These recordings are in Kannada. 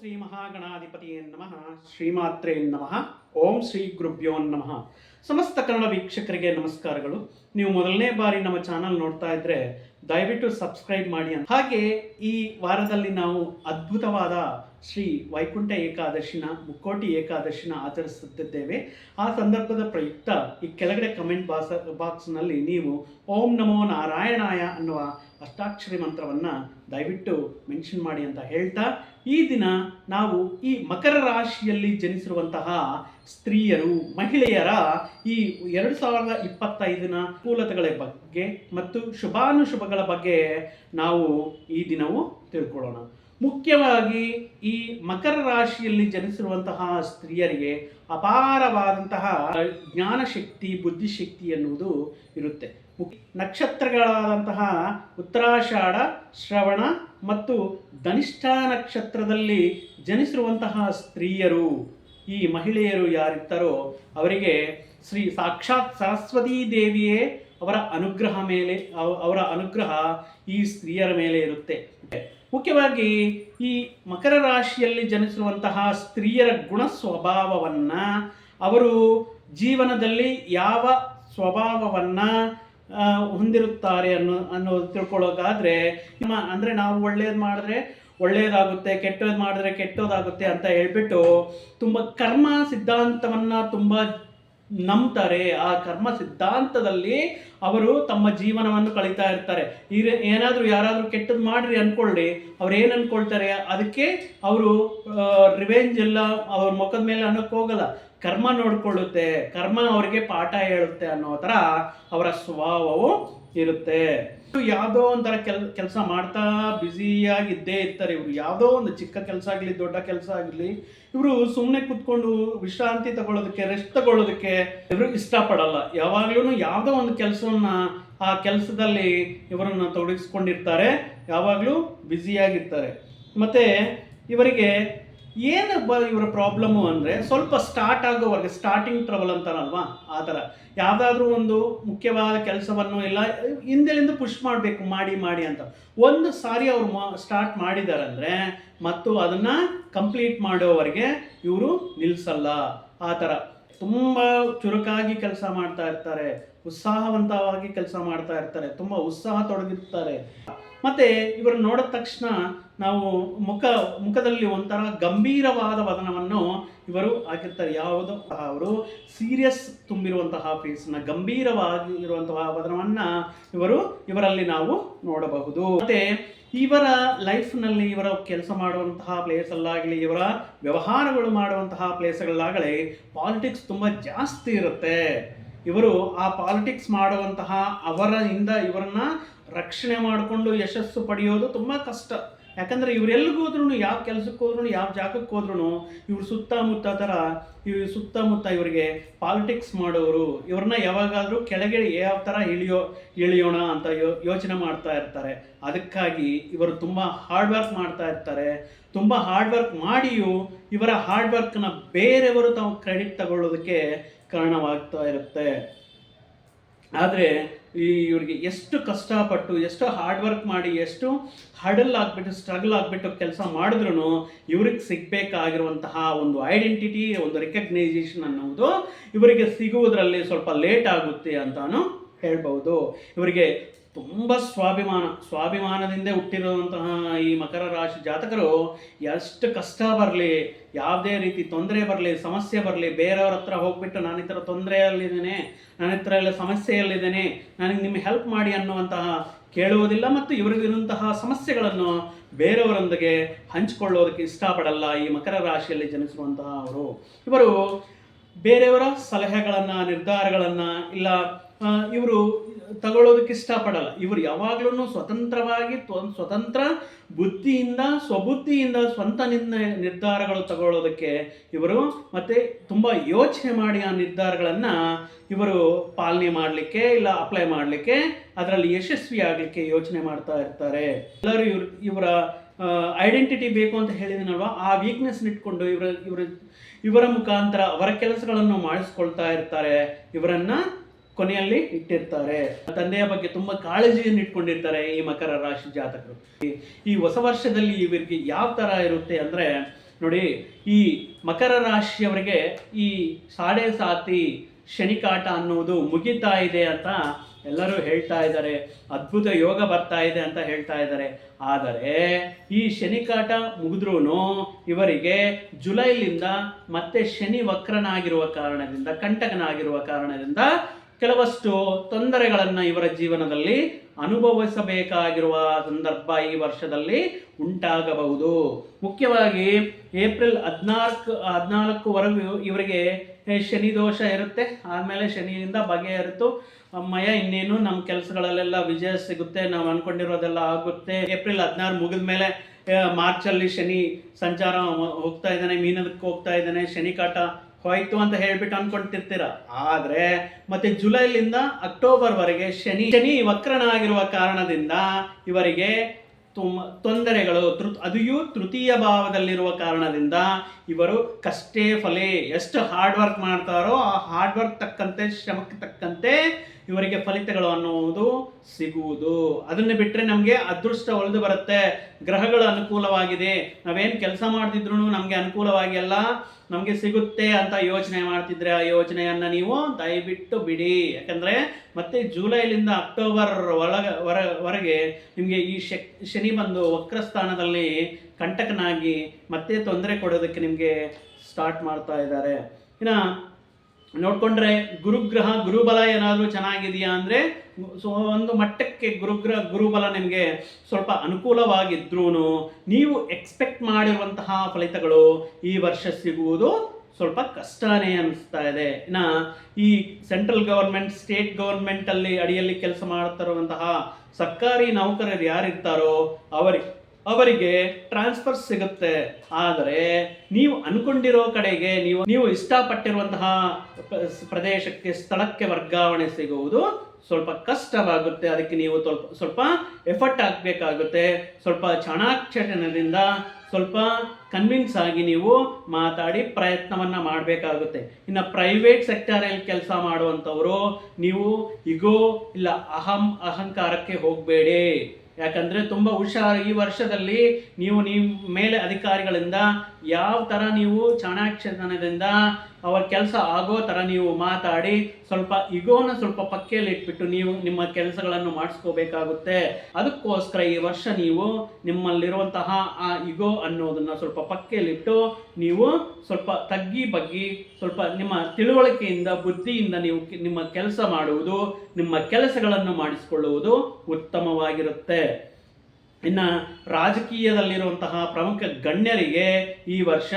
ಶ್ರೀ ಮಹಾಗಣಾಧಿಪತಿಯೇ ನಮಃ, ಶ್ರೀಮಾತ್ರೇ ನಮಃ, ಓಂ ಶ್ರೀ ಗುರುಭ್ಯೋ ನಮಃ. ಸಮಸ್ತ ಕನ್ನಡ ವೀಕ್ಷಕರಿಗೆ ನಮಸ್ಕಾರಗಳು. ನೀವು ಮೊದಲನೇ ಬಾರಿ ನಮ್ಮ ಚಾನಲ್ ನೋಡ್ತಾ ಇದ್ರೆ ದಯವಿಟ್ಟು ಸಬ್ಸ್ಕ್ರೈಬ್ ಮಾಡಿ ಹಾಗೆ ಈ ವಾರದಲ್ಲಿ ನಾವು ಅದ್ಭುತವಾದ ಶ್ರೀ ವೈಕುಂಠ ಏಕಾದಶಿನ, ಮುಕ್ಕೋಟಿ ಏಕಾದಶಿನ ಆಚರಿಸುತ್ತಿದ್ದೇವೆ. ಆ ಸಂದರ್ಭದ ಪ್ರಯುಕ್ತ ಈ ಕೆಳಗಡೆ ಕಮೆಂಟ್ ಬಾಕ್ಸ್ ಬಾಕ್ಸ್ನಲ್ಲಿ ನೀವು ಓಂ ನಮೋ ನಾರಾಯಣಾಯ ಅನ್ನುವ ಅಷ್ಟಾಕ್ಷರಿ ಮಂತ್ರವನ್ನು ದಯವಿಟ್ಟು ಮೆನ್ಷನ್ ಮಾಡಿ ಅಂತ ಹೇಳ್ತಾ ಈ ದಿನ ನಾವು ಈ ಮಕರ ರಾಶಿಯಲ್ಲಿ ಜನಿಸಿರುವಂತಹ ಸ್ತ್ರೀಯರು, ಮಹಿಳೆಯರ ಈ ಎರಡು ಸಾವಿರದ ಇಪ್ಪತ್ತೈದನ ಅನುಕೂಲತೆಗಳ ಬಗ್ಗೆ ಮತ್ತು ಶುಭಾನುಶುಭಗಳ ಬಗ್ಗೆ ನಾವು ಈ ದಿನವೂ ತಿಳ್ಕೊಳ್ಳೋಣ. ಮುಖ್ಯವಾಗಿ ಈ ಮಕರ ರಾಶಿಯಲ್ಲಿ ಜನಿಸಿರುವಂತಹ ಸ್ತ್ರೀಯರಿಗೆ ಅಪಾರವಾದಂತಹ ಜ್ಞಾನಶಕ್ತಿ, ಬುದ್ಧಿಶಕ್ತಿ ಎನ್ನುವುದು ಇರುತ್ತೆ. ನಕ್ಷತ್ರಗಳಾದಂತಹ ಉತ್ತರಾಷಾಢ, ಶ್ರವಣ ಮತ್ತು ಧನಿಷ್ಠ ನಕ್ಷತ್ರದಲ್ಲಿ ಜನಿಸಿರುವಂತಹ ಸ್ತ್ರೀಯರು, ಈ ಮಹಿಳೆಯರು ಯಾರಿರ್ತಾರೋ ಅವರಿಗೆ ಶ್ರೀ ಸಾಕ್ಷಾತ್ ಸರಸ್ವತೀ ದೇವಿಯೇ ಅವರ ಅನುಗ್ರಹ ಮೇಲೆ, ಅವ- ಅವರ ಅನುಗ್ರಹ ಈ ಸ್ತ್ರೀಯರ ಮೇಲೆ ಇರುತ್ತೆ. ಮುಖ್ಯವಾಗಿ ಈ ಮಕರ ರಾಶಿಯಲ್ಲಿ ಜನಿಸಿರುವಂತಹ ಸ್ತ್ರೀಯರ ಗುಣ ಸ್ವಭಾವವನ್ನು ಅವರು ಜೀವನದಲ್ಲಿ ಯಾವ ಸ್ವಭಾವವನ್ನ ಹೊಂದಿರುತ್ತಾರೆ ಅನ್ನೋ, ಅನ್ನೋದು ತಿಳ್ಕೊಳ್ಳೋಕಾದ್ರೆ ನಿಮ್ಮ, ಅಂದರೆ ನಾವು ಒಳ್ಳೇದು ಮಾಡಿದ್ರೆ ಒಳ್ಳೆಯದಾಗುತ್ತೆ ಕೆಟ್ಟದ್ದು ಮಾಡಿದ್ರೆ ಕೆಟ್ಟೋದಾಗುತ್ತೆ ಅಂತ ಹೇಳ್ಬಿಟ್ಟು ತುಂಬ ಕರ್ಮ ಸಿದ್ಧಾಂತವನ್ನು ತುಂಬ ನಂಬ್ತಾರೆ, ಆ ಕರ್ಮ ಸಿದ್ಧಾಂತದಲ್ಲಿ ಅವರು ತಮ್ಮ ಜೀವನವನ್ನು ಕಳೀತಾ ಇರ್ತಾರೆ. ಈ ಏನಾದರೂ ಯಾರಾದರೂ ಕೆಟ್ಟದ್ದು ಮಾಡ್ರಿ ಅಂದ್ಕೊಳ್ಳಿ ಅವ್ರು ಏನು ಅಂದ್ಕೊಳ್ತಾರೆ ಅದಕ್ಕೆ ಅವರು ರಿವೆಂಜ್ ಎಲ್ಲ ಅವ್ರ ಮುಖದ ಮೇಲೆ ಅನ್ನೋಕ್ಕೆ ಹೋಗಲ್ಲ. ಕರ್ಮ ನೋಡ್ಕೊಳ್ಳುತ್ತೆ. ಕರ್ಮ ಅವರಿಗೆ ಪಾಠ ಹೇಳುತ್ತೆ ಅನ್ನೋ ಥರ ಅವರ ಸ್ವಭಾವವು ಇರುತ್ತೆ. ಯಾವುದೋ ಒಂಥರ ಕೆಲ್, ಕೆಲಸ ಮಾಡ್ತಾ ಬ್ಯುಸಿಯಾಗಿದ್ದೇ ಇರ್ತಾರೆ ಇವರು. ಯಾವುದೋ ಒಂದು ಚಿಕ್ಕ ಕೆಲಸ ಆಗಲಿ, ದೊಡ್ಡ ಕೆಲಸ ಆಗಲಿ, ಇವರು ಸುಮ್ಮನೆ ಕೂತ್ಕೊಂಡು ವಿಶ್ರಾಂತಿ ತಗೊಳ್ಳೋದಕ್ಕೆ ರೆಸ್ಟ್ ತಗೊಳ್ಳೋದಕ್ಕೆ ಇವರು ಇಷ್ಟಪಡಲ್ಲ. ಯಾವಾಗಲೂ ಯಾವುದೋ ಒಂದು ಕೆಲಸವನ್ನ ಆ ಕೆಲಸದಲ್ಲಿ ಇವರನ್ನು ತೊಡಗಿಸ್ಕೊಂಡಿರ್ತಾರೆ. ಯಾವಾಗಲೂ ಬ್ಯುಸಿಯಾಗಿರ್ತಾರೆ. ಮತ್ತೆ ಇವರಿಗೆ ಏನು ಬ ಇವರ ಪ್ರಾಬ್ಲಮ್ಮು ಅಂದರೆ ಸ್ವಲ್ಪ ಸ್ಟಾರ್ಟ್ ಆಗೋವರೆಗೆ ಸ್ಟಾರ್ಟಿಂಗ್ ಟ್ರಬಲ್ ಅಂತಾರಲ್ವಾ? ಆ ಥರ. ಯಾವುದಾದ್ರೂ ಒಂದು ಮುಖ್ಯವಾದ ಕೆಲಸವನ್ನು ಇಲ್ಲ, ಹಿಂದೆಲಿಂದ ಪುಷ್ ಮಾಡಬೇಕು, ಮಾಡಿ ಮಾಡಿ ಅಂತ. ಒಂದು ಸಾರಿ ಅವರು ಸ್ಟಾರ್ಟ್ ಮಾಡಿದಾರಂದರೆ ಮತ್ತು ಅದನ್ನು ಕಂಪ್ಲೀಟ್ ಮಾಡೋವರೆಗೆ ಇವರು ನಿಲ್ಲಿಸಲ್ಲ ಆ ಥರ. ತುಂಬ ಚುರುಕಾಗಿ ಕೆಲಸ ಮಾಡ್ತಾ ಇರ್ತಾರೆ, ಉತ್ಸಾಹವಂತವಾಗಿ ಕೆಲಸ ಮಾಡ್ತಾ ಇರ್ತಾರೆ, ತುಂಬ ಉತ್ಸಾಹ ತೊಡಗಿರ್ತಾರೆ. ಮತ್ತೆ ಇವರು ನೋಡಿದ ತಕ್ಷಣ ನಾವು ಮುಖ, ಮುಖದಲ್ಲಿ ಒಂಥರ ಗಂಭೀರವಾದ ವದನವನ್ನು ಇವರು ಹಾಕಿರ್ತಾರೆ. ಯಾವುದು? ಅವರು ಸೀರಿಯಸ್ ತುಂಬಿರುವಂತಹ ಫೇಸ್ನ ಗಂಭೀರವಾಗಿ ಇರುವಂತಹ ವದನವನ್ನ ಇವರು, ಇವರಲ್ಲಿ ನಾವು ನೋಡಬಹುದು. ಮತ್ತೆ ಇವರ ಲೈಫ್ನಲ್ಲಿ ಇವರ ಕೆಲಸ ಮಾಡುವಂತಹ ಪ್ಲೇಸಲ್ಲಾಗಲಿ ಇವರ ವ್ಯವಹಾರಗಳು ಮಾಡುವಂತಹ ಪ್ಲೇಸ್ಗಳಾಗಲಿ ಪಾಲಿಟಿಕ್ಸ್ ತುಂಬ ಜಾಸ್ತಿ ಇರುತ್ತೆ. ಇವರು ಆ ಪಾಲಿಟಿಕ್ಸ್ ಮಾಡುವಂತಹ ಅವರಿಂದ ಇವರನ್ನ ರಕ್ಷಣೆ ಮಾಡಿಕೊಂಡು ಯಶಸ್ಸು ಪಡೆಯೋದು ತುಂಬ ಕಷ್ಟ. ಯಾಕಂದರೆ ಹೋದ್ರೂ ಯಾವ ಕೆಲಸಕ್ಕೆ ಹೋದ್ರೂ ಯಾವ ಜಾಗಕ್ಕೆ ಹೋದ್ರೂ ಇವ್ರ ಸುತ್ತಮುತ್ತ ಥರ ಇವ್ ಸುತ್ತಮುತ್ತ ಇವರಿಗೆ ಪಾಲಿಟಿಕ್ಸ್ ಮಾಡೋರು, ಇವ್ರನ್ನ ಯಾವಾಗಾದರೂ ಕೆಳಗೆ ಯಾವ ಥರ ಇಳಿಯೋ, ಇಳಿಯೋಣ ಅಂತ ಯೋ, ಯೋಚನೆ ಮಾಡ್ತಾ ಇರ್ತಾರೆ. ಅದಕ್ಕಾಗಿ ಇವರು ತುಂಬ ಹಾರ್ಡ್ ವರ್ಕ್ ಮಾಡ್ತಾ ಇರ್ತಾರೆ. ತುಂಬ ಹಾರ್ಡ್ ವರ್ಕ್ ಮಾಡಿಯೂ ಇವರ ಹಾರ್ಡ್ ವರ್ಕ್ನ ಬೇರೆಯವರು ತಾವು ಕ್ರೆಡಿಟ್ ತಗೊಳ್ಳೋದಕ್ಕೆ ಕಾರಣವಾಗ್ತಾ ಇರುತ್ತೆ. ಆದರೆ ಈ ಇವ್ರಿಗೆ ಎಷ್ಟು ಕಷ್ಟಪಟ್ಟು, ಎಷ್ಟು ಹಾರ್ಡ್ ವರ್ಕ್ ಮಾಡಿ, ಎಷ್ಟು ಹಡಲ್ ಆಗಿಬಿಟ್ಟು ಸ್ಟ್ರಗಲ್ ಆಗಿಬಿಟ್ಟು ಕೆಲಸ ಮಾಡಿದ್ರು ಇವ್ರಿಗೆ ಸಿಗಬೇಕಾಗಿರುವಂತಹ ಒಂದು ಐಡೆಂಟಿಟಿ ಒಂದು ರೆಕಗ್ನೈಸೇಷನ್ ಅನ್ನೋದು ಇವರಿಗೆ ಸಿಗುವುದರಲ್ಲಿ ಸ್ವಲ್ಪ ಲೇಟ್ ಆಗುತ್ತೆ ಅಂತಾನು ಹೇಳ್ಬಹುದು ಇವರಿಗೆ ತುಂಬ ಸ್ವಾಭಿಮಾನ, ಸ್ವಾಭಿಮಾನದಿಂದ ಹುಟ್ಟಿರುವಂತಹ ಈ ಮಕರ ರಾಶಿ ಜಾತಕರು ಎಷ್ಟು ಕಷ್ಟ ಬರಲಿ, ಯಾವುದೇ ರೀತಿ ತೊಂದರೆ ಬರಲಿ, ಸಮಸ್ಯೆ ಬರಲಿ, ಬೇರೆಯವ್ರ ಹತ್ರ ಹೋಗ್ಬಿಟ್ಟು ನಾನು ಈ ಥರ ತೊಂದರೆಯಲ್ಲಿದ್ದೇನೆ, ನಾನು ಹತ್ರ ಎಲ್ಲ ಸಮಸ್ಯೆಯಲ್ಲಿದ್ದೇನೆ, ನನಗೆ ನಿಮ್ಮ ಹೆಲ್ಪ್ ಮಾಡಿ ಅನ್ನುವಂತಹ ಕೇಳುವುದಿಲ್ಲ ಮತ್ತು ಇವರಿಗಿರುವಂತಹ ಸಮಸ್ಯೆಗಳನ್ನು ಬೇರೆಯವರೊಂದಿಗೆ ಹಂಚಿಕೊಳ್ಳೋದಕ್ಕೆ ಇಷ್ಟಪಡಲ್ಲ ಈ ಮಕರ ರಾಶಿಯಲ್ಲಿ ಜನಿಸುವಂತಹ ಅವರು. ಇವರು ಬೇರೆಯವರ ಸಲಹೆಗಳನ್ನು, ನಿರ್ಧಾರಗಳನ್ನು, ಇಲ್ಲ ಇವರು ತಗೊಳ್ಳೋದಕ್ಕೆ ಇಷ್ಟಪಡಲ್ಲ. ಇವರು ಯಾವಾಗ್ಲೂ ಸ್ವತಂತ್ರವಾಗಿ ಸ್ವತಂತ್ರ ಬುದ್ಧಿಯಿಂದ, ಸ್ವಬುದ್ಧಿಯಿಂದ ಸ್ವಂತ ನಿರ್ಧಾರಗಳು ತಗೊಳ್ಳೋದಕ್ಕೆ ಇವರು ಮತ್ತೆ ತುಂಬ ಯೋಚನೆ ಮಾಡಿ ಆ ನಿರ್ಧಾರಗಳನ್ನು ಇವರು ಪಾಲನೆ ಮಾಡಲಿಕ್ಕೆ ಇಲ್ಲ ಅಪ್ಲೈ ಮಾಡಲಿಕ್ಕೆ ಅದರಲ್ಲಿ ಯಶಸ್ವಿ ಆಗಲಿಕ್ಕೆ ಯೋಚನೆ ಮಾಡ್ತಾ ಇರ್ತಾರೆ. ಎಲ್ಲರೂ ಇವ್ರ, ಇವರ ಐಡೆಂಟಿಟಿ ಬೇಕು ಅಂತ ಹೇಳಿದನಲ್ವಾ? ಆ ವೀಕ್ನೆಸ್ ಇಟ್ಕೊಂಡು ಇವರ ಇವರ ಇವರ ಮುಖಾಂತರ ಅವರ ಕೆಲಸಗಳನ್ನು ಮಾಡಿಸ್ಕೊಳ್ತಾ ಇರ್ತಾರೆ. ಇವರನ್ನ ಕೊನೆಯಲ್ಲಿ ಇಟ್ಟಿರ್ತಾರೆ. ತಂದೆಯ ಬಗ್ಗೆ ತುಂಬ ಕಾಳಜಿಯನ್ನು ಇಟ್ಕೊಂಡಿರ್ತಾರೆ ಈ ಮಕರ ರಾಶಿ ಜಾತಕರು. ಈ- ಹೊಸ ವರ್ಷದಲ್ಲಿ ಇವರಿಗೆ ಯಾವ ಥರ ಇರುತ್ತೆ ಅಂದರೆ, ನೋಡಿ, ಈ ಮಕರ ರಾಶಿಯವರಿಗೆ ಈ ಸಾಡೆ ಸಾತಿ, ಶನಿಕಾಟ ಅನ್ನುವುದು ಮುಗಿತಾ ಇದೆ ಅಂತ ಎಲ್ಲರೂ ಹೇಳ್ತಾ ಇದ್ದಾರೆ. ಅದ್ಭುತ ಯೋಗ ಬರ್ತಾ ಇದೆ ಅಂತ ಹೇಳ್ತಾ ಇದ್ದಾರೆ. ಆದರೆ, ಈ ಶನಿಕಾಟ ಮುಗಿದ್ರೂ ಇವರಿಗೆ ಜುಲೈಲಿಂದ ಮತ್ತೆ ಶನಿ ವಕ್ರನಾಗಿರುವ ಕಾರಣದಿಂದ, ಕಂಟಕನಾಗಿರುವ ಕಾರಣದಿಂದ ಕೆಲವಷ್ಟು ತೊಂದರೆಗಳನ್ನು ಇವರ ಜೀವನದಲ್ಲಿ ಅನುಭವಿಸಬೇಕಾಗಿರುವ ಸಂದರ್ಭ ಈ ವರ್ಷದಲ್ಲಿ ಉಂಟಾಗಬಹುದು. ಮುಖ್ಯವಾಗಿ ಏಪ್ರಿಲ್ ಹದಿನಾಲ್ಕು, ಹದಿನಾಲ್ಕುವರೆಗೂ ಇವರಿಗೆ ಶನಿ ದೋಷ ಇರುತ್ತೆ. ಆಮೇಲೆ ಶನಿಯಿಂದ ಬಗೆಹರಿತು ಅಮ್ಮಯ್ಯ, ಇನ್ನೇನು ನಮ್ಮ ಕೆಲಸಗಳಲ್ಲೆಲ್ಲ ವಿಜಯ ಸಿಗುತ್ತೆ, ನಾವು ಅನ್ಕೊಂಡಿರೋದೆಲ್ಲ ಆಗುತ್ತೆ. ಏಪ್ರಿಲ್ ಹದಿನಾರು ಮುಗಿದ ಮೇಲೆ ಮಾರ್ಚಲ್ಲಿ ಶನಿ ಸಂಚಾರ ಹೋಗ್ತಾ ಇದ್ದಾನೆ, ಮೀನದಕ್ಕೆ ಹೋಗ್ತಾ ಇದ್ದಾನೆ, ಶನಿ ಕಾಟ ಹೋಯ್ತು ಅಂತ ಹೇಳ್ಬಿಟ್ಟು ಅನ್ಕೊಂತಿರ್ತೀರ. ಆದ್ರೆ ಮತ್ತೆ ಜುಲೈಲಿಂದ ಅಕ್ಟೋಬರ್ವರೆಗೆ ಶನಿ ಶನಿ ವಕ್ರನಾಗಿರುವ ಕಾರಣದಿಂದ ಇವರಿಗೆ ತುಂಬ ತೊಂದರೆಗಳು ತೃ ಅದಿಯೂ ತೃತೀಯ ಭಾವದಲ್ಲಿರುವ ಕಾರಣದಿಂದ ಇವರು ಕಷ್ಟೇ ಫಲೇ, ಎಷ್ಟು ಹಾರ್ಡ್ ವರ್ಕ್ ಮಾಡ್ತಾರೋ ಆ ಹಾರ್ಡ್ ವರ್ಕ್ ತಕ್ಕಂತೆ, ಶ್ರಮಕ್ಕೆ ತಕ್ಕಂತೆ ಇವರಿಗೆ ಫಲಿತಗಳು ಅನ್ನುವುದು ಸಿಗುವುದು. ಅದನ್ನು ಬಿಟ್ಟರೆ ನಮಗೆ ಅದೃಷ್ಟ ಒಳದು ಬರುತ್ತೆ. ಗ್ರಹಗಳು ಅನುಕೂಲವಾಗಿದೆ. ನಾವೇನು ಕೆಲಸ ಮಾಡ್ತಿದ್ರು ನಮಗೆ ಅನುಕೂಲವಾಗಿ ಅಲ್ಲ, ನಮಗೆ ಸಿಗುತ್ತೆ ಅಂತ ಯೋಚನೆ ಮಾಡ್ತಿದ್ರೆ ಆ ಯೋಚನೆಯನ್ನು ನೀವು ದಯವಿಟ್ಟು ಬಿಡಿ. ಯಾಕಂದರೆ ಮತ್ತೆ ಜುಲೈಲಿಂದ ಅಕ್ಟೋಬರ್ ಒಳಗ ಹೊರ ನಿಮಗೆ ಈ ಶನಿ ಬಂದು ವಕ್ರಸ್ಥಾನದಲ್ಲಿ ಕಂಟಕನಾಗಿ ಮತ್ತೆ ತೊಂದರೆ ಕೊಡೋದಕ್ಕೆ ನಿಮಗೆ ಸ್ಟಾರ್ಟ್ ಮಾಡ್ತಾ ಇದ್ದಾರೆ. ಇನ್ನು ನೋಡ್ಕೊಂಡ್ರೆ ಗುರುಗ್ರಹ, ಗುರುಬಲ ಏನಾದರೂ ಚೆನ್ನಾಗಿದೆಯಾ ಅಂದರೆ ಸೊ ಒಂದು ಮಟ್ಟಕ್ಕೆ ಗುರುಗ್ರಹ, ಗುರುಬಲ ನಿಮಗೆ ಸ್ವಲ್ಪ ಅನುಕೂಲವಾಗಿದ್ರೂ ನೀವು ಎಕ್ಸ್ಪೆಕ್ಟ್ ಮಾಡಿರುವಂತಹ ಫಲಿತಗಳು ಈ ವರ್ಷ ಸಿಗುವುದು ಸ್ವಲ್ಪ ಕಷ್ಟನೇ ಅನಿಸ್ತಾ ಇದೆ. ಇನ್ನು ಈ ಸೆಂಟ್ರಲ್ ಗೌರ್ಮೆಂಟ್ ಸ್ಟೇಟ್ ಗೌರ್ಮೆಂಟಲ್ಲಿ ಅಡಿಯಲ್ಲಿ ಕೆಲಸ ಮಾಡ್ತಿರುವಂತಹ ಸರ್ಕಾರಿ ನೌಕರರು ಯಾರಿರ್ತಾರೋ, ಅವರಿಗೆ ಅವರಿಗೆ ಟ್ರಾನ್ಸ್ಫರ್ ಸಿಗುತ್ತೆ. ಆದರೆ ನೀವು ಅನ್ಕೊಂಡಿರೋ ಕಡೆಗೆ ನೀವು ನೀವು ಇಷ್ಟಪಟ್ಟಿರುವಂತಹ ಪ್ರದೇಶಕ್ಕೆ, ಸ್ಥಳಕ್ಕೆ ವರ್ಗಾವಣೆ ಸಿಗುವುದು ಸ್ವಲ್ಪ ಕಷ್ಟವಾಗುತ್ತೆ. ಅದಕ್ಕೆ ನೀವು ಸ್ವಲ್ಪ ಸ್ವಲ್ಪ ಎಫರ್ಟ್ ಹಾಕಬೇಕಾಗುತ್ತೆ. ಸ್ವಲ್ಪ ಚಾಣಾಕ್ಷತನದಿಂದ ಸ್ವಲ್ಪ ಕನ್ವಿನ್ಸ್ ಆಗಿ ನೀವು ಮಾತಾಡಿ ಪ್ರಯತ್ನವನ್ನ ಮಾಡಬೇಕಾಗುತ್ತೆ. ಇನ್ನು ಪ್ರೈವೇಟ್ ಸೆಕ್ಟರಲ್ಲಿ ಕೆಲಸ ಮಾಡುವಂಥವರು ನೀವು ಇಗೋ ಇಲ್ಲ ಅಹಂ, ಅಹಂಕಾರಕ್ಕೆ ಹೋಗಬೇಡಿ. ಯಾಕಂದ್ರೆ ತುಂಬಾ ಹುಷಾರು ಈ ವರ್ಷದಲ್ಲಿ ನೀವು ನಿಮ್ಮ ಮೇಲೆ ಅಧಿಕಾರಿಗಳಿಂದ ಯಾವ ಥರ ನೀವು ಚಾಣಾಕ್ಷತನದಿಂದ ಅವರ ಕೆಲಸ ಆಗೋ ಥರ ನೀವು ಮಾತಾಡಿ, ಸ್ವಲ್ಪ ಇಗೋನ ಸ್ವಲ್ಪ ಪಕ್ಕೆಯಲ್ಲಿ ಇಟ್ಬಿಟ್ಟು ನೀವು ನಿಮ್ಮ ಕೆಲಸಗಳನ್ನು ಮಾಡಿಸ್ಕೋಬೇಕಾಗುತ್ತೆ. ಅದಕ್ಕೋಸ್ಕರ ಈ ವರ್ಷ ನೀವು ನಿಮ್ಮಲ್ಲಿರುವಂತಹ ಆ ಇಗೋ ಅನ್ನೋದನ್ನ ಸ್ವಲ್ಪ ಪಕ್ಕೆಯಲ್ಲಿಟ್ಟು ನೀವು ಸ್ವಲ್ಪ ತಗ್ಗಿ ಬಗ್ಗಿ, ಸ್ವಲ್ಪ ನಿಮ್ಮ ತಿಳುವಳಿಕೆಯಿಂದ, ಬುದ್ಧಿಯಿಂದ ನೀವು ನಿಮ್ಮ ಕೆಲಸ ಮಾಡುವುದು, ನಿಮ್ಮ ಕೆಲಸಗಳನ್ನು ಮಾಡಿಸಿಕೊಳ್ಳುವುದು ಉತ್ತಮವಾಗಿರುತ್ತೆ. ಇನ್ನು ರಾಜಕೀಯದಲ್ಲಿರುವಂತಹ ಪ್ರಮುಖ ಗಣ್ಯರಿಗೆ ಈ ವರ್ಷ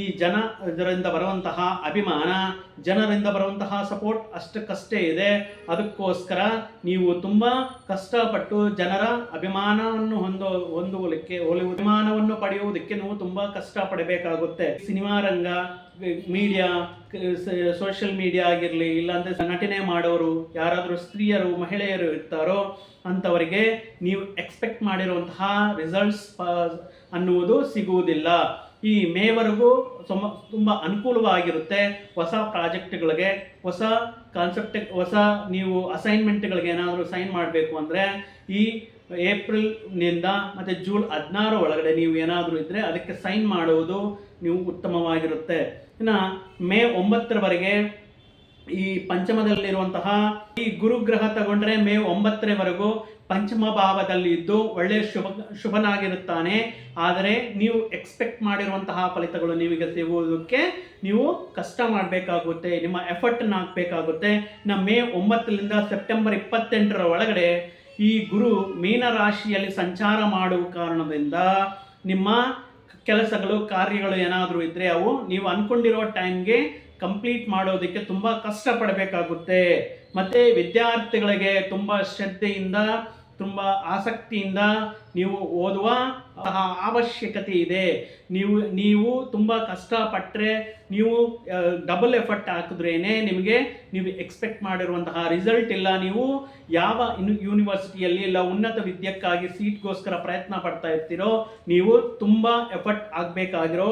ಈ ಜನ ಇದರಿಂದ ಬರುವಂತಹ ಅಭಿಮಾನ, ಜನರಿಂದ ಬರುವಂತಹ ಸಪೋರ್ಟ್ ಅಷ್ಟಕ್ಕಷ್ಟೇ ಇದೆ. ಅದಕ್ಕೋಸ್ಕರ ನೀವು ತುಂಬ ಕಷ್ಟಪಟ್ಟು ಜನರ ಅಭಿಮಾನವನ್ನು ಹೊಂದೋ, ಹೊಂದುವುದಕ್ಕೆ, ಅಭಿಮಾನವನ್ನು ಪಡೆಯುವುದಕ್ಕೆ ನೀವು ತುಂಬ ಕಷ್ಟಪಡಬೇಕಾಗುತ್ತೆ. ಸಿನಿಮಾ ರಂಗ ಮೀಡಿಯಾ ಸೋಷಿಯಲ್ ಮೀಡಿಯಾ ಆಗಿರಲಿ, ಇಲ್ಲಾಂದರೆ ನಟನೆ ಮಾಡೋರು, ಯಾರಾದರೂ ಸ್ತ್ರೀಯರು, ಮಹಿಳೆಯರು ಇರ್ತಾರೋ, ಅಂಥವರಿಗೆ ನೀವು ಎಕ್ಸ್ಪೆಕ್ಟ್ ಮಾಡಿರುವಂತಹ ರಿಸಲ್ಟ್ಸ್ ಅನ್ನುವುದು ಸಿಗುವುದಿಲ್ಲ. ಈ ಮೇವರೆಗೂ ಸಮ, ತುಂಬ ಅನುಕೂಲವಾಗಿರುತ್ತೆ ಹೊಸ ಪ್ರಾಜೆಕ್ಟ್ಗಳಿಗೆ, ಹೊಸ ಕಾನ್ಸೆಪ್ಟ್ ಹೊಸ ನೀವು ಅಸೈನ್ಮೆಂಟ್ಗಳಿಗೆ ಏನಾದರೂ ಸೈನ್ ಮಾಡಬೇಕು ಅಂದರೆ, ಈ ಏಪ್ರಿಲ್ನಿಂದ ಮತ್ತು ಜೂನ್ ಹದಿನಾರು ಒಳಗಡೆ ನೀವು ಏನಾದರೂ ಇದ್ದರೆ ಅದಕ್ಕೆ ಸೈನ್ ಮಾಡುವುದು ನೀವು ಉತ್ತಮವಾಗಿರುತ್ತೆ. ಇನ್ನು ಮೇ ಒಂಬತ್ತರವರೆಗೆ ಈ ಪಂಚಮದಲ್ಲಿರುವಂತಹ ಈ ಗುರುಗ್ರಹ ತಗೊಂಡ್ರೆ ಮೇ ಒಂಬತ್ತರವರೆಗೂ ಪಂಚಮ ಭಾವದಲ್ಲಿ ಇದ್ದು ಒಳ್ಳೆಯ ಶುಭ, ಶುಭನಾಗಿರುತ್ತಾನೆ. ಆದರೆ ನೀವು ಎಕ್ಸ್ಪೆಕ್ಟ್ ಮಾಡಿರುವಂತಹ ಫಲಿತಗಳು ನಿಮಗೆ ಸಿಗುವುದಕ್ಕೆ ನೀವು ಕಷ್ಟ ಮಾಡಬೇಕಾಗುತ್ತೆ, ನಿಮ್ಮ ಎಫರ್ಟನ್ನು ಹಾಕಬೇಕಾಗುತ್ತೆ. ನಮ್ಮ ಮೇ ಒಂಬತ್ತರಿಂದ ಸೆಪ್ಟೆಂಬರ್ ಇಪ್ಪತ್ತೆಂಟರ ಒಳಗಡೆ ಈ ಗುರು ಮೀನ ರಾಶಿಯಲ್ಲಿ ಸಂಚಾರ ಮಾಡುವ ಕಾರಣದಿಂದ ನಿಮ್ಮ ಕೆಲಸಗಳು, ಕಾರ್ಯಗಳು ಏನಾದರೂ ಇದ್ದರೆ ಅವು ನೀವು ಅಂದ್ಕೊಂಡಿರೋ ಟೈಮ್ಗೆ ಕಂಪ್ಲೀಟ್ ಮಾಡೋದಕ್ಕೆ ತುಂಬ ಕಷ್ಟಪಡಬೇಕಾಗುತ್ತೆ. ಮತ್ತು ವಿದ್ಯಾರ್ಥಿಗಳಿಗೆ ತುಂಬ ಶ್ರದ್ಧೆಯಿಂದ ತುಂಬ ಆಸಕ್ತಿಯಿಂದ ನೀವು ಓದುವ ಅವಶ್ಯಕತೆ ಇದೆ. ನೀವು ನೀವು ತುಂಬ ಕಷ್ಟಪಟ್ಟರೆ ನೀವು ಡಬಲ್ ಎಫರ್ಟ್ ಹಾಕಿದ್ರೇನೆ ನಿಮಗೆ ನೀವು ಎಕ್ಸ್ಪೆಕ್ಟ್ ಮಾಡಿರುವಂತಹ ರಿಸಲ್ಟ್ ಇಲ್ಲ. ನೀವು ಯಾವ ಯೂನಿವರ್ಸಿಟಿಯಲ್ಲಿ ಇಲ್ಲ, ಉನ್ನತ ವಿದ್ಯಕ್ಕಾಗಿ ಸೀಟ್ಗೋಸ್ಕರ ಪ್ರಯತ್ನ ಪಡ್ತಾ ಇರ್ತೀರೋ, ನೀವು ತುಂಬ ಎಫರ್ಟ್ ಆಗಬೇಕಾಗಿರೋ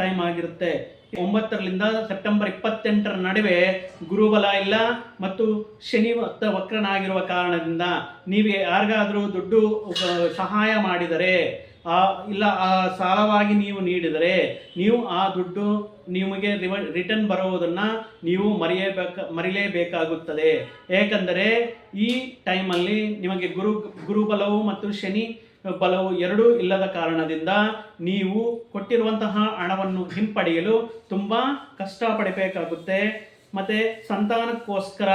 ಟೈಮ್ ಆಗಿರುತ್ತೆ. ಒಂಬತ್ತರಿಂದ ಸೆಪ್ಟೆಂಬರ್ ಇಪ್ಪತ್ತೆಂಟರ ನಡುವೆ ಗುರುಬಲ ಇಲ್ಲ ಮತ್ತು ಶನಿ ವಕ್ರನಾಗಿರುವ ಕಾರಣದಿಂದ ನೀವು ಯಾರಿಗಾದರೂ ದುಡ್ಡು ಸಹಾಯ ಮಾಡಿದರೆ, ಆ, ಇಲ್ಲ, ಆ ಸಾಲವಾಗಿ ನೀವು ನೀಡಿದರೆ, ನೀವು ಆ ದುಡ್ಡು ನಿಮಗೆ ರಿವ ರಿಟರ್ನ್ ಬರುವುದನ್ನು ನೀವು ಮರೆಯಬೇಕ ಮರಿಲೇಬೇಕಾಗುತ್ತದೆ. ಏಕೆಂದರೆ ಈ ಟೈಮಲ್ಲಿ ನಿಮಗೆ ಗುರು ಗುರುಬಲವು ಮತ್ತು ಶನಿ ಬಲವು ಎರಡೂ ಇಲ್ಲದ ಕಾರಣದಿಂದ ನೀವು ಕೊಟ್ಟಿರುವಂತಹ ಹಣವನ್ನು ಹಿಂಪಡೆಯಲು ತುಂಬ ಕಷ್ಟಪಡಬೇಕಾಗುತ್ತೆ. ಮತ್ತು ಸಂತಾನಕ್ಕೋಸ್ಕರ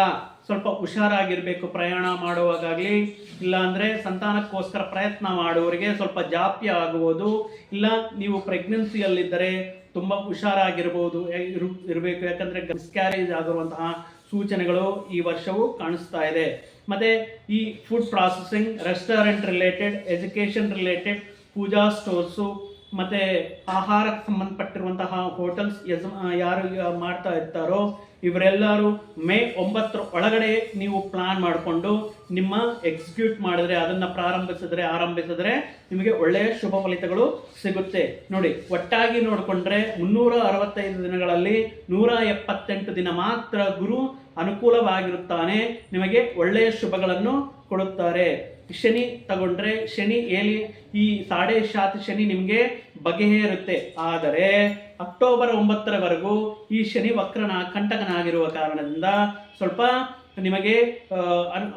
ಸ್ವಲ್ಪ ಹುಷಾರಾಗಿರಬೇಕು ಪ್ರಯಾಣ ಮಾಡುವಾಗಲಿ ಇಲ್ಲ ಅಂದರೆ ಸಂತಾನಕ್ಕೋಸ್ಕರ ಪ್ರಯತ್ನ ಮಾಡುವವರಿಗೆ ಸ್ವಲ್ಪ ಜಾಪ್ಯ ಆಗುವುದು. ಇಲ್ಲ, ನೀವು ಪ್ರೆಗ್ನೆನ್ಸಿಯಲ್ಲಿದ್ದರೆ ತುಂಬ ಹುಷಾರಾಗಿರ್ಬೋದು ಇರಬೇಕು. ಯಾಕಂದರೆ ಮಿಸ್ಕ್ಯಾರೇಜ್ ಆಗಿರುವಂತಹ ಸೂಚನೆಗಳು ಈ ವರ್ಷವೂ ಕಾಣಿಸ್ತಾ ಇದೆ. ಮತ್ತು ಈ food processing restaurant related education related puja stores ಮತ್ತು ಆಹಾರಕ್ಕೆ ಸಂಬಂಧಪಟ್ಟಿರುವಂತಹ ಹೋಟೆಲ್ಸ್ ಯಾರು ಮಾಡ್ತಾ ಇರ್ತಾರೋ ಇವರೆಲ್ಲರೂ ಮೇ ಒಂಬತ್ತರ ಒಳಗಡೆ ನೀವು ಪ್ಲಾನ್ ಮಾಡಿಕೊಂಡು ನಿಮ್ಮ ಎಕ್ಸಿಕ್ಯೂಟ್ ಮಾಡಿದ್ರೆ, ಅದನ್ನು ಪ್ರಾರಂಭಿಸಿದ್ರೆ, ಆರಂಭಿಸಿದ್ರೆ ನಿಮಗೆ ಒಳ್ಳೆಯ ಶುಭ ಫಲಿತಗಳು ಸಿಗುತ್ತೆ. ನೋಡಿ, ಒಟ್ಟಾಗಿ ನೋಡಿಕೊಂಡ್ರೆ ಮುನ್ನೂರ ಅರವತ್ತೈದು ದಿನಗಳಲ್ಲಿ ನೂರ ಎಪ್ಪತ್ತೆಂಟು ದಿನ ಮಾತ್ರ ಗುರು ಅನುಕೂಲವಾಗಿರುತ್ತಾನೆ, ನಿಮಗೆ ಒಳ್ಳೆಯ ಶುಭಗಳನ್ನು ಕೊಡುತ್ತಾರೆ. ಶನಿ ತಗೊಂಡ್ರೆ, ಶನಿ ಏಲಿ, ಈ ಸಾಡೆ ಶಾತ್ ಶನಿ ನಿಮಗೆ ಬಗೆಹೇರುತ್ತೆ. ಆದರೆ, ಅಕ್ಟೋಬರ್ ಒಂಬತ್ತರವರೆಗೂ ಈ ಶನಿ ವಕ್ರನ ಕಂಟಕನಾಗಿರುವ ಕಾರಣದಿಂದ ಸ್ವಲ್ಪ ನಿಮಗೆ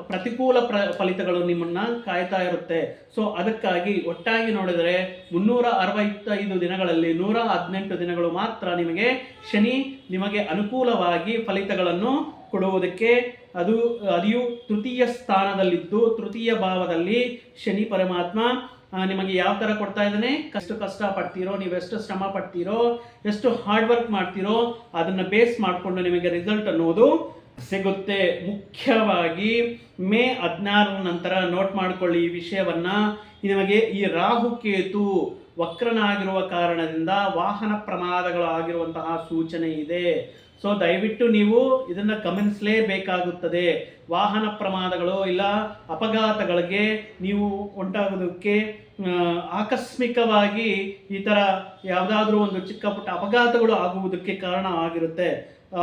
ಪ್ರತಿಕೂಲ ಪ್ರ, ಫಲಿತಗಳು ನಿಮ್ಮನ್ನ ಕಾಯ್ತಾ ಇರುತ್ತೆ. ಸೊ, ಅದಕ್ಕಾಗಿ ಒಟ್ಟಾಗಿ ನೋಡಿದರೆ ಮುನ್ನೂರ ಅರವತ್ತೈದು ದಿನಗಳಲ್ಲಿ ನೂರ ಹದಿನೆಂಟು ದಿನಗಳು ಮಾತ್ರ ನಿಮಗೆ ಶನಿ ನಿಮಗೆ ಅನುಕೂಲವಾಗಿ ಫಲಿತಗಳನ್ನು ಕೊಡುವುದಕ್ಕೆ ಅದು, ಅದಿಯು ತೃತೀಯ ಸ್ಥಾನದಲ್ಲಿದ್ದು, ತೃತೀಯ ಭಾವದಲ್ಲಿ ಶನಿ ಪರಮಾತ್ಮ ನಿಮಗೆ ಯಾವ ಥರ ಕೊಡ್ತಾ ಇದ್ದಾನೆ? ಕಷ್ಟ ಕಷ್ಟ ಪಡ್ತೀರೋ, ನೀವು ಎಷ್ಟು ಶ್ರಮ ಪಡ್ತೀರೋ, ಎಷ್ಟು ಹಾರ್ಡ್ ವರ್ಕ್ ಮಾಡ್ತೀರೋ, ಅದನ್ನು ಬೇಸ್ ಮಾಡಿಕೊಂಡು ನಿಮಗೆ ರಿಸಲ್ಟ್ ಅನ್ನೋದು ಸಿಗುತ್ತೆ. ಮುಖ್ಯವಾಗಿ ಮೇ ಹದಿನಾರರ ನಂತರ ನೋಟ್ ಮಾಡಿಕೊಳ್ಳಿ ಈ ವಿಷಯವನ್ನ. ನಿಮಗೆ ಈ ರಾಹು ಕೇತು ವಕ್ರನಾಗಿರುವ ಕಾರಣದಿಂದ ವಾಹನ ಪ್ರಮಾದಗಳು ಆಗಿರುವಂತಹ ಸೂಚನೆ ಇದೆ. ಸೊ ದಯವಿಟ್ಟು ನೀವು ಇದನ್ನ ಗಮನಿಸಲೇಬೇಕಾಗುತ್ತದೆ. ವಾಹನ ಪ್ರಮಾದಗಳು ಇಲ್ಲ, ಅಪಘಾತಗಳಿಗೆ ನೀವು ಉಂಟಾಗೋದಕ್ಕೆ ಆಕಸ್ಮಿಕವಾಗಿ ಈ ಥರ ಯಾವುದಾದ್ರೂ ಒಂದು ಚಿಕ್ಕ ಪುಟ್ಟ ಅಪಘಾತಗಳು ಆಗುವುದಕ್ಕೆ ಕಾರಣ ಆಗಿರುತ್ತೆ.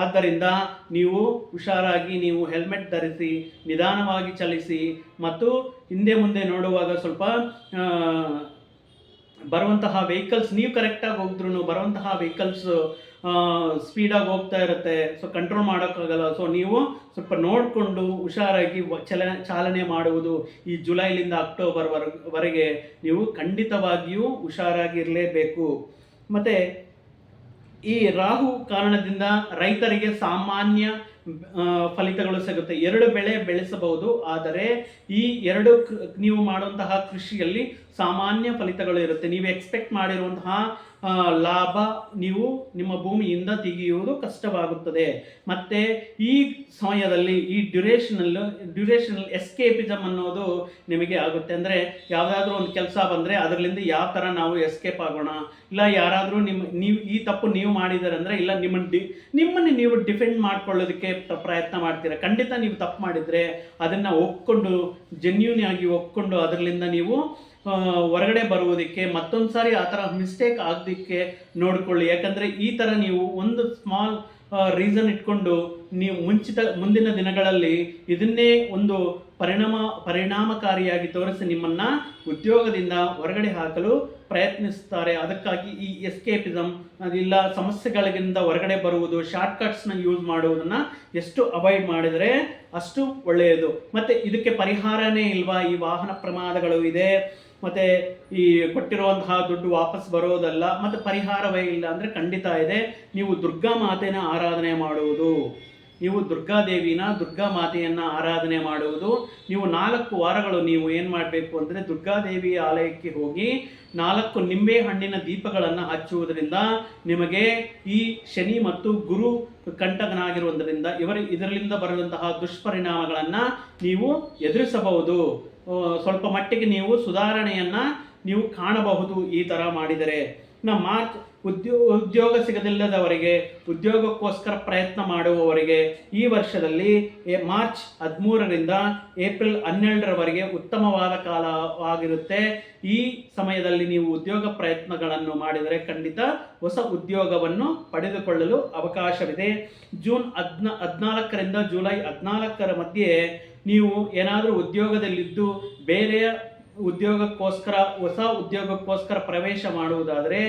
ಆದ್ದರಿಂದ ನೀವು ಹುಷಾರಾಗಿ ನೀವು ಹೆಲ್ಮೆಟ್ ಧರಿಸಿ, ನಿಧಾನವಾಗಿ ಚಲಿಸಿ ಮತ್ತು ಹಿಂದೆ ಮುಂದೆ ನೋಡುವಾಗ ಸ್ವಲ್ಪ ಬರುವಂತಹ ವೆಹಿಕಲ್ಸ್ ನೀವು ಕರೆಕ್ಟಾಗಿ ಹೋಗಿದ್ರು ಬರುವಂತಹ ವೆಹಿಕಲ್ಸ್ ಸ್ಪೀಡಾಗಿ ಹೋಗ್ತಾ ಇರುತ್ತೆ. ಸೊ ಕಂಟ್ರೋಲ್ ಮಾಡೋಕ್ಕಾಗಲ್ಲ. ಸೊ ನೀವು ಸ್ವಲ್ಪ ನೋಡಿಕೊಂಡು ಹುಷಾರಾಗಿ ಚಲ, ಚಾಲನೆ ಮಾಡುವುದು ಈ ಜುಲೈಲಿಂದ ಅಕ್ಟೋಬರ್ ವರೆಗೆ ನೀವು ಖಂಡಿತವಾಗಿಯೂ ಹುಷಾರಾಗಿರಲೇಬೇಕು. ಮತ್ತು ಈ ರಾಹು ಕಾರಣದಿಂದ ರೈತರಿಗೆ ಸಾಮಾನ್ಯ ಫಲಿತಗಳು ಸಿಗುತ್ತೆ. ಎರಡು ಬೆಳೆ ಬೆಳೆಸಬಹುದು. ಆದರೆ ಈ ಎರಡು ನೀವು ಮಾಡುವಂತಹ ಕೃಷಿಯಲ್ಲಿ ಸಾಮಾನ್ಯ ಫಲಿತಗಳು ಇರುತ್ತೆ. ನೀವು ಎಕ್ಸ್ಪೆಕ್ಟ್ ಮಾಡಿರುವಂತಹ ಲಾಭ ನೀವು ನಿಮ್ಮ ಭೂಮಿಯಿಂದ ತೆಗೆಯುವುದು ಕಷ್ಟವಾಗುತ್ತದೆ. ಮತ್ತೆ ಈ ಸಮಯದಲ್ಲಿ, ಈ ಡ್ಯುರೇಷನಲ್ ಡ್ಯುರೇಷನಲ್ ಎಸ್ಕೇಪಿಸಮ್ ಅನ್ನೋದು ನಿಮಗೆ ಆಗುತ್ತೆ. ಅಂದರೆ ಯಾವುದಾದ್ರೂ ಒಂದು ಕೆಲಸ ಬಂದರೆ ಅದರಲ್ಲಿಂದ ಯಾವ ಥರ ನಾವು ಎಸ್ಕೇಪ್ ಆಗೋಣ? ಇಲ್ಲ ಯಾರಾದರೂ ನಿಮ್ಮ, ನೀವು, ಈ ತಪ್ಪು ನೀವು ಮಾಡಿದ್ದಾರೆ ಅಂದರೆ ಇಲ್ಲ ನಿಮ್ಮನ್ನು ಡಿ, ನಿಮ್ಮನ್ನು ನೀವು ಡಿಫೆಂಡ್ ಮಾಡ್ಕೊಳ್ಳೋದಕ್ಕೆ ಪ್ರ- ಪ್ರಯತ್ನ ಮಾಡ್ತೀರಾ. ಖಂಡಿತ ನೀವು ತಪ್ಪು ಮಾಡಿದರೆ ಅದನ್ನು ಒಪ್ಕೊಂಡು ಜೆನ್ಯೂನ್ ಆಗಿ ಒಪ್ಕೊಂಡು ಅದರಲ್ಲಿಂದ ನೀವು ಹೊರಗಡೆ ಬರುವುದಕ್ಕೆ ಮತ್ತೊಂದು ಸಾರಿ ಆ ಥರ ಮಿಸ್ಟೇಕ್ ಆಗದಿಕ್ಕೆ ನೋಡಿಕೊಳ್ಳಿ. ಯಾಕಂದರೆ ಈ ಥರ ನೀವು ಒಂದು ಸ್ಮಾಲ್ ರೀಸನ್ ಇಟ್ಕೊಂಡು ನೀವು ಮುಂಚಿತ, ಮುಂದಿನ ದಿನಗಳಲ್ಲಿ ಇದನ್ನೇ ಒಂದು ಪರಿಣಾಮ, ಪರಿಣಾಮಕಾರಿಯಾಗಿ ತೋರಿಸಿ ನಿಮ್ಮನ್ನ ಉದ್ಯೋಗದಿಂದ ಹೊರಗಡೆ ಹಾಕಲು ಪ್ರಯತ್ನಿಸುತ್ತಾರೆ ಅದಕ್ಕಾಗಿ ಈ ಎಸ್ಕೇಪಿಸಮ್ ಅದಿಲ್ಲ ಸಮಸ್ಯೆಗಳಿಗಿಂತ ಹೊರಗಡೆ ಬರುವುದು ಶಾರ್ಟ್ಕಟ್ಸ್ನ ಯೂಸ್ ಮಾಡುವುದನ್ನು ಎಷ್ಟು ಅವಾಯ್ಡ್ ಮಾಡಿದರೆ ಅಷ್ಟು ಒಳ್ಳೆಯದು. ಮತ್ತು ಇದಕ್ಕೆ ಪರಿಹಾರನೇ ಇಲ್ವಾ? ಈ ವಾಹನ ಪ್ರಮಾದಗಳು ಇದೆ. ಮತ್ತು ಈ ಕೊಟ್ಟಿರುವಂತಹ ದುಡ್ಡು ವಾಪಸ್ ಬರೋದಲ್ಲ, ಮತ್ತು ಪರಿಹಾರವೇ ಇಲ್ಲ ಅಂದರೆ ಖಂಡಿತ ಇದೆ. ನೀವು ದುರ್ಗಾ ಮಾತೆನ ಆರಾಧನೆ ಮಾಡುವುದು. ನೀವು ದುರ್ಗಾದೇವಿನ ದುರ್ಗಾ ಮಾತೆಯನ್ನು ಆರಾಧನೆ ಮಾಡುವುದು. ನೀವು ನಾಲ್ಕು ವಾರಗಳು ನೀವು ಏನು ಮಾಡಬೇಕು ಅಂದರೆ ದುರ್ಗಾದೇವಿ ಆಲಯಕ್ಕೆ ಹೋಗಿ ನಾಲ್ಕು ನಿಂಬೆ ಹಣ್ಣಿನ ದೀಪಗಳನ್ನು ಹಚ್ಚುವುದರಿಂದ ನಿಮಗೆ ಈ ಶನಿ ಮತ್ತು ಗುರು ಕಂಟಕನಾಗಿರುವುದರಿಂದ ಇವರ ಇದರಿಂದ ಬರುವಂತಹ ದುಷ್ಪರಿಣಾಮಗಳನ್ನು ನೀವು ಎದುರಿಸಬಹುದು. ಸ್ವಲ್ಪ ಮಟ್ಟಿಗೆ ನೀವು ಸುಧಾರಣೆಯನ್ನು ನೀವು ಕಾಣಬಹುದು ಈ ಥರ ಮಾಡಿದರೆ. ಇನ್ನು ಮಾರ್ಚ್ ಉದ್ಯೋ, ಉದ್ಯೋಗ ಸಿಗದಿಲ್ಲದವರಿಗೆ ಉದ್ಯೋಗಕ್ಕೋಸ್ಕರ ಪ್ರಯತ್ನ ಮಾಡುವವರಿಗೆ ಈ ವರ್ಷದಲ್ಲಿ ಮಾರ್ಚ್ ಹದಿಮೂರರಿಂದ ಏಪ್ರಿಲ್ ಹನ್ನೆರಡರವರೆಗೆ ಉತ್ತಮವಾದ ಕಾಲವಾಗಿರುತ್ತೆ ಈ ಸಮಯದಲ್ಲಿ ನೀವು ಉದ್ಯೋಗ ಪ್ರಯತ್ನಗಳನ್ನು ಮಾಡಿದರೆ ಖಂಡಿತ ಹೊಸ ಉದ್ಯೋಗವನ್ನು ಪಡೆದುಕೊಳ್ಳಲು ಅವಕಾಶವಿದೆ. ಜೂನ್ ಹದ್ನ, ಹದಿನಾಲ್ಕರಿಂದ ಜುಲೈ ಹದಿನಾಲ್ಕರ ಮಧ್ಯೆ ನೀವು ಏನಾದರೂ ಉದ್ಯೋಗದಲ್ಲಿದ್ದು ಬೇರೆಯ ಉದ್ಯೋಗಕ್ಕೋಸ್ಕರ, ಹೊಸ ಉದ್ಯೋಗಕ್ಕೋಸ್ಕರ ಪ್ರವೇಶ ಮಾಡುವುದಾದರೆ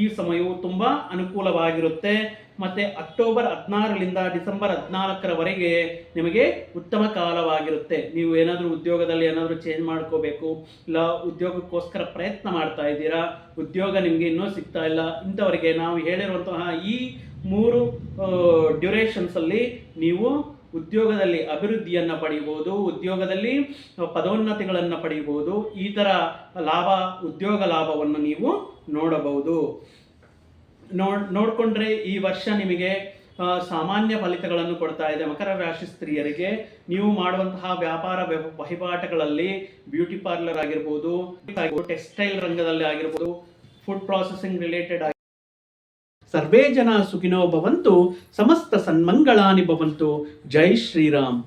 ಈ ಸಮಯವು ತುಂಬ ಅನುಕೂಲವಾಗಿರುತ್ತೆ. ಮತ್ತು ಅಕ್ಟೋಬರ್ ಹದಿನಾರರಿಂದ ಡಿಸೆಂಬರ್ ಹದಿನಾಲ್ಕರವರೆಗೆ ನಿಮಗೆ ಉತ್ತಮ ಕಾಲವಾಗಿರುತ್ತೆ. ನೀವು ಏನಾದರೂ ಉದ್ಯೋಗದಲ್ಲಿ ಏನಾದರೂ ಚೇಂಜ್ ಮಾಡ್ಕೋಬೇಕು, ಇಲ್ಲ ಉದ್ಯೋಗಕ್ಕೋಸ್ಕರ ಪ್ರಯತ್ನ ಮಾಡ್ತಾ ಇದ್ದೀರಾ, ಉದ್ಯೋಗ ನಿಮಗೆ ಇನ್ನೂ ಸಿಗ್ತಾ ಇಲ್ಲ, ಇಂಥವರಿಗೆ ನಾವು ಹೇಳಿರುವಂತಹ ಈ ಮೂರು ಡ್ಯೂರೇಷನ್ಸಲ್ಲಿ ನೀವು ಉದ್ಯೋಗದಲ್ಲಿ ಅಭಿವೃದ್ಧಿಯನ್ನು ಪಡೆಯಬಹುದು ಉದ್ಯೋಗದಲ್ಲಿ ಪದೋನ್ನತಿಗಳನ್ನು ಪಡೆಯಬಹುದು ಈ ಥರ ಲಾಭ, ಉದ್ಯೋಗ ಲಾಭವನ್ನು ನೀವು ನೋಡಬಹುದು. ನೋಡ್, ನೋಡಿಕೊಂಡ್ರೆ ಈ ವರ್ಷ ನಿಮಗೆ ಸಾಮಾನ್ಯ ಫಲಿತಗಳನ್ನು ಕೊಡ್ತಾ ಇದೆ. ಮಕರ ರಾಶಿ ಸ್ತ್ರೀಯರಿಗೆ ನೀವು ಮಾಡುವಂತಹ ವ್ಯಾಪಾರ ವಹಿವಾಟುಗಳಲ್ಲಿ ಬ್ಯೂಟಿ ಪಾರ್ಲರ್ ಆಗಿರ್ಬೋದು, ಟೆಕ್ಸ್ಟೈಲ್ ರಂಗದಲ್ಲಿ ಆಗಿರ್ಬೋದು ಫುಡ್ ಪ್ರಾಸೆಸಿಂಗ್ ರಿಲೇಟೆಡ್ ಸರ್ವೇ ಜನ ಸುಖಿನೋ ಭವಂತು ಸಮಸ್ತ ಸನ್ಮಂಗಳಾನಿ ಭವಂತು. ಜೈ ಶ್ರೀರಾಮ್.